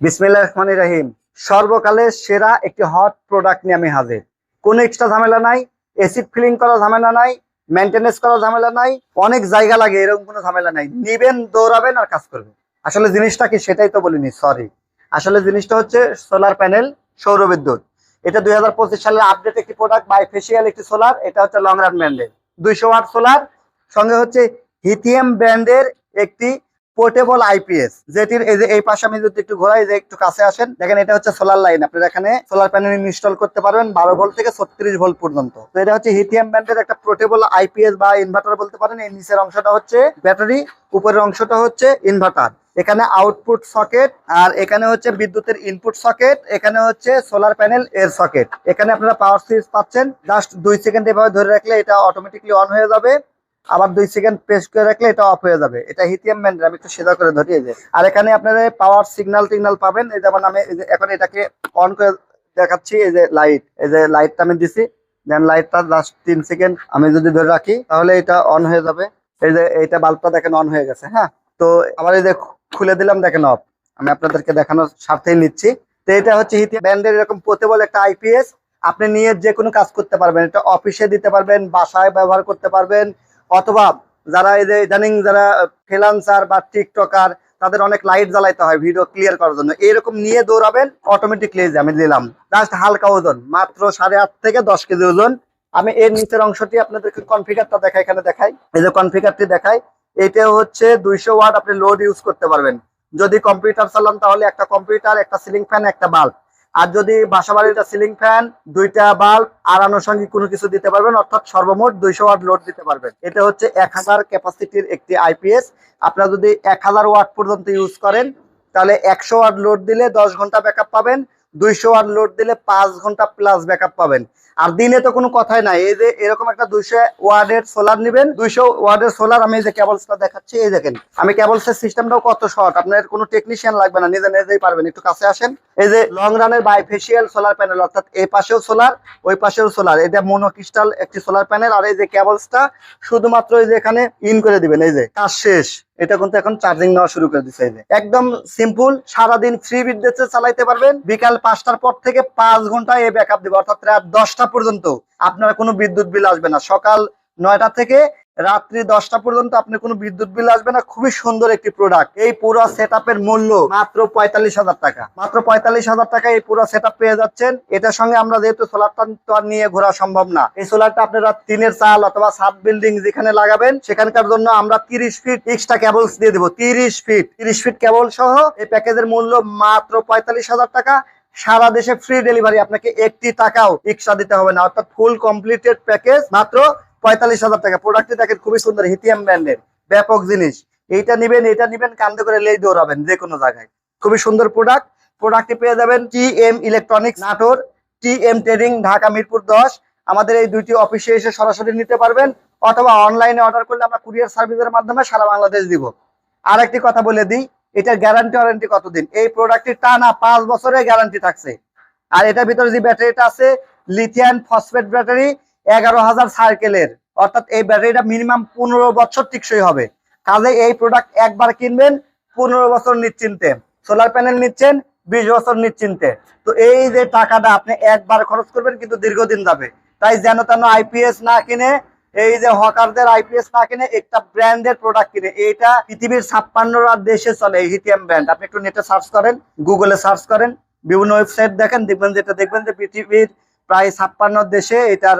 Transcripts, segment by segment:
বিসমিল্লাহ রহমান রাহিম। সর্বকালের সেরা একটি হট প্রোডাক্ট নিয়ে আমি হাজির। কোনো এক্সট্রা ঝামেলা নাই এসিড ফিলিং করা ঝামেলা নাই মেনটেনেন্স করা ঝামেলা নাই, অনেক জায়গা লাগে, এরকম কোনো ঝামেলা নাই। নিবেন, দৌড়াবেন আর কাজ করবেন। আসলে জিনিসটা কি সেটাই তো বলিনি সরি আসলে জিনিসটা হচ্ছে সোলার প্যানেল সৌর বিদ্যুৎ। এটা দুই হাজার পঁচিশ সালের আপডেট একটি প্রোডাক্ট বাই ফেসিয়াল একটি সোলার এটা হচ্ছে লং রান ব্র্যান্ডের দুইশো ওয়াট সোলার সঙ্গে হচ্ছে হিথিয়াম ব্র্যান্ডের একটি পোর্টেবল আইপিএস, যেটির এই যে, এই পাশে আমি যদি একটু ঘোরাই, যে একটু কাছে আসেন, দেখেন এটা হচ্ছে সোলার লাইন। আপনারা এখানে সোলার প্যানেল ইনস্টল করতে পারবেন বারো ভোল্ট থেকে ছত্রিশ ভোল্ট পর্যন্ত। তো এটা হচ্ছে হিটিএম ব্যান্ডের একটা পোর্টেবল আইপিএস বা ইনভার্টার বলতে পারেন। এই নিচের অংশটা হচ্ছে ব্যাটারি, উপরের অংশটা হচ্ছে ইনভার্টার। এখানে আউটপুট সকেট, আর এখানে হচ্ছে বিদ্যুতের ইনপুট সকেট, এখানে হচ্ছে সোলার প্যানেল এর সকেট। এখানে আপনারা পাওয়ার সুইচ পাচ্ছেন, জাস্ট দুই সেকেন্ড এভাবে ধরে রাখলে এটা অটোমেটিকলি অন হয়ে যাবে। আবার দুই সেকেন্ড প্রেস করে রাখলে এটা অফ হয়ে যাবে। এটা হিথিয়াম ব্যান্ডের আমি একটু সেদা করে ধরিয়ে যে আর এখানে আপনারা পাওয়ার সিগন্যাল টিগনাল পাবেন। এই যেমন আমি এখন এটাকে অন করে দেখাচ্ছি, এই যে লাইট এই যে লাইটটা আমি দিছি দেন লাইটটা জাস্ট তিন সেকেন্ড আমি যদি ধরে রাখি, তাহলে এটা অন হয়ে যাবে। এই যে এইটা বাল্বটা দেখেন অন হয়ে গেছে হ্যাঁ? তো আবার এই যে খুলে দিলাম, দেখেন অফ আমি আপনাদেরকে দেখানোর স্বার্থেই নিচ্ছি। তো এটা হচ্ছে হিথিয়াম ব্যান্ডের এরকম পোর্টেবল একটা আইপিএস আপনি নিয়ে যে কোনো কাজ করতে পারবেন। এটা অফিসে দিতে পারবেন, বাসায় ব্যবহার করতে পারবেন অথবা যারা এই যে ইদানিং যারা ফ্রিলান্সার বা টিকটকার তাদের অনেক লাইট জ্বালাইতে হয় ভিডিও ক্লিয়ার করার জন্য। এরকম নিয়ে দৌড়াবেন অটোমেটিকলি আমি দিলাম। জাস্ট হালকা ওজন, মাত্র সাড়ে আট থেকে দশ কেজি ওজন। আমি এর নিচের অংশটি আপনাদেরকে কনফিগারটা দেখাই, এখানে দেখাই। এই যে কনফিগারটি দেখাই এটা হচ্ছে দুইশো ওয়াট আপনি লোড ইউজ করতে পারবেন। যদি কম্পিউটার চালান, তাহলে একটা কম্পিউটার একটা সিলিং ফ্যান একটা বাল্ব আর যদি বাসা বাড়িটা সিলিং ফ্যান দুইটা বাল্ব আর আনুষঙ্গিক কোনো কিছু দিতে পারবেন, অর্থাৎ সর্বমোট দুইশো ওয়াট লোড দিতে পারবেন। এটা হচ্ছে এক হাজার ক্যাপাসিটির একটি আইপিএস আপনারা যদি এক হাজার ওয়াট পর্যন্ত ইউজ করেন, তাহলে একশো ওয়াট লোড দিলে দশ ঘণ্টা ব্যাকআপ পাবেন, দুইশো ওয়াট লোড দিলে পাঁচ ঘণ্টা প্লাস ব্যাকআপ পাবেন। আর দিনে তো কোনো কথাই নাই, এই যে এরকম একটা দুইশো ওয়ার্ডের সোলার নেবেন, দুইশো ওয়ার্ডের সোলার আমি এই যে কেবলসটা দেখাচ্ছি, এই দেখেন। আমি কেবলসের সিস্টেমটাও কত শর্ট আপনার কোনো টেকনিশিয়ান লাগবে না, নিজে নিজেই পারবেন, একটু কাছে আসেন। এই যে লং রানের বাইফেশিয়াল সোলার প্যানেল অর্থাৎ এই পাশেও সোলার ওই পাশেও সোলার এটা মনোক্রিস্টাল একটি সোলার প্যানেল আর এই যে কেবলসটা শুধুমাত্র এই যে এখানে ইন করে দিবেন, এই যে কাজ শেষ। এটা কিন্তু এখন চার্জিং নেওয়া শুরু করে দিচ্ছে এই যে। একদম সিম্পল সারাদিন ফ্রি বিদ্যুৎ চালাইতে পারবেন। বিকাল পাঁচটার পর থেকে পাঁচ ঘণ্টা এই ব্যাকআপ দিবে, অর্থাৎ রাত দশটা পর্যন্ত। আপনার কোনো বিদ্যুৎ বিল আসবে না। সকাল নয়টা থেকে রাত্রি দশটা পর্যন্ত আপনি কোনো বিদ্যুৎ বিল আসবে না। খুবই সুন্দর একটি প্রোডাক্ট এই পুরো সেট মূল্য মাত্র পঁয়তাল্লিশ হাজার টাকা। মাত্র পঁয়তাল্লিশ হাজার টাকা এই পুরো সেট পেয়ে যাচ্ছেন। এটার সঙ্গে আমরা যেহেতু সোলারটা তো আর নিয়ে ঘোরা সম্ভব না, এই সোলারটা আপনারা তিনের চাল অথবা সাত বিল্ডিং যেখানে লাগাবেন, সেখানকার জন্য আমরা তিরিশ ফিট এক্সট্রা কেবলস দিয়ে দেবো। তিরিশ ফিট তিরিশ ফিট কেবল সহ এই প্যাকেজের মূল্য মাত্র পঁয়তাল্লিশ হাজার টাকা। সারা দেশে ফ্রি ডেলিভারি আপনাকে একটি টাকাও এক্সট্রা দিতে হবে না। অর্থাৎ ফুল কমপ্লিটেড প্যাকেজ মাত্র পঁয়তাল্লিশ হাজার টাকা। প্রোডাক্টটি দেখেন খুবই সুন্দর হিতিয়াম ব্র্যান্ডের ব্যাপক জিনিস। এইটা নিবেন, এটা নিবেন, কান্দে করে লেই দৌড়াবেন যে কোনো জায়গায়। খুবই সুন্দর প্রোডাক্ট প্রোডাক্টটি পেয়ে যাবেন T M electronics Natore T M trading Dhaka Mirpur দশ। আমাদের এই দুইটি অফিসে এসে সরাসরি নিতে পারবেন, অথবা অনলাইনে অর্ডার করলে আমরা কুরিয়ার সার্ভিসের মাধ্যমে সারা বাংলাদেশ দিব। আর একটি কথা বলে দিই, এটার গ্যারান্টি ওয়ারেন্টি কতদিন? এই প্রোডাক্টটি টানা পাঁচ বছরের গ্যারান্টি থাকছে। আর এটার ভিতরে যে ব্যাটারিটা আছে লিথিয়াম ফসফেট ব্যাটারি এগারো হাজার সার্কেলের, অর্থাৎ এই ব্যাটারিটা মিনিমাম পনেরো বছর টিকসই হবে। কাজে এই প্রোডাক্ট একবার কিনবেন, পনেরো বছর নিশ্চিন্তে। সোলার প্যানেল নিচ্ছেন, বিশ বছর নিশ্চিন্তে। তো এই যে টাকাটা আপনি একবার খরচ করবেন, কিন্তু দীর্ঘদিন যাবে। তাই যেন তেন আইপিএস না কিনে, এই যে হকারদের আইপিএস না কিনে, একটা ব্র্যান্ডের প্রোডাক্ট কিনে। এইটা পৃথিবীর ছাপ্পান্ন দেশে চলে হিটিএম ব্র্যান্ড আপনি একটু নেটে সার্চ করেন গুগলে সার্চ করেন, বিভিন্ন ওয়েবসাইট দেখেন, দেখবেন যেটা দেখবেন যে পৃথিবীর প্রায় ছাপ্পান্ন দেশে এটার,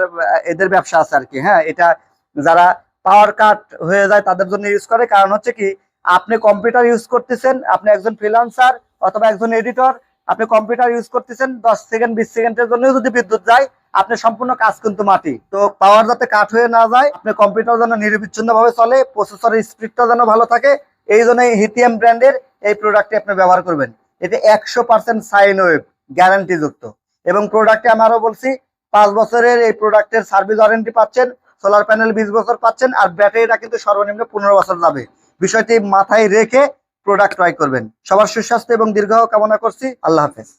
এদের ব্যবসা আছে আর কি হ্যাঁ? এটা যারা পাওয়ার কাট হয়ে যায় তাদের জন্য ইউজ করে। কারণ হচ্ছে কি, আপনি কম্পিউটার ইউজ করতেছেন, আপনি একজন ফ্রিলান্সার অথবা একজন এডিটর আপনি কম্পিউটার ইউজ করতেছেন, দশ সেকেন্ড বিশ সেকেন্ডের জন্য যদি বিদ্যুৎ যায়, আপনি সম্পূর্ণ কাজ কিন্তু মাটি। তো পাওয়ার যাতে কাট হয়ে না যায়, আপনি কম্পিউটার যেন নিরবিচ্ছিন্ন ভাবে চলে প্রসেসরের স্পিডটা যেন ভালো থাকে, এই জন্য হিটিএম ব্র্যান্ডের এই প্রোডাক্টটি আপনি ব্যবহার করবেন। এতে একশো পার্সেন্ট সাইন ওয়েব গ্যারান্টি যুক্ত। এবং প্রোডাক্টে আমি আরও বলছি, পাঁচ বছরের এই প্রোডাক্টের সার্ভিস ওয়ারেন্টি পাচ্ছেন সোলার প্যানেল বিশ বছর পাচ্ছেন, আর ব্যাটারিটা কিন্তু সর্বনিম্ন পনেরো বছর যাবে। বিষয়টি মাথায় রেখে প্রোডাক্ট ক্রয় করবেন। সবার সুস্বাস্থ্য এবং দীর্ঘ কামনা করছি। আল্লাহ হাফেজ।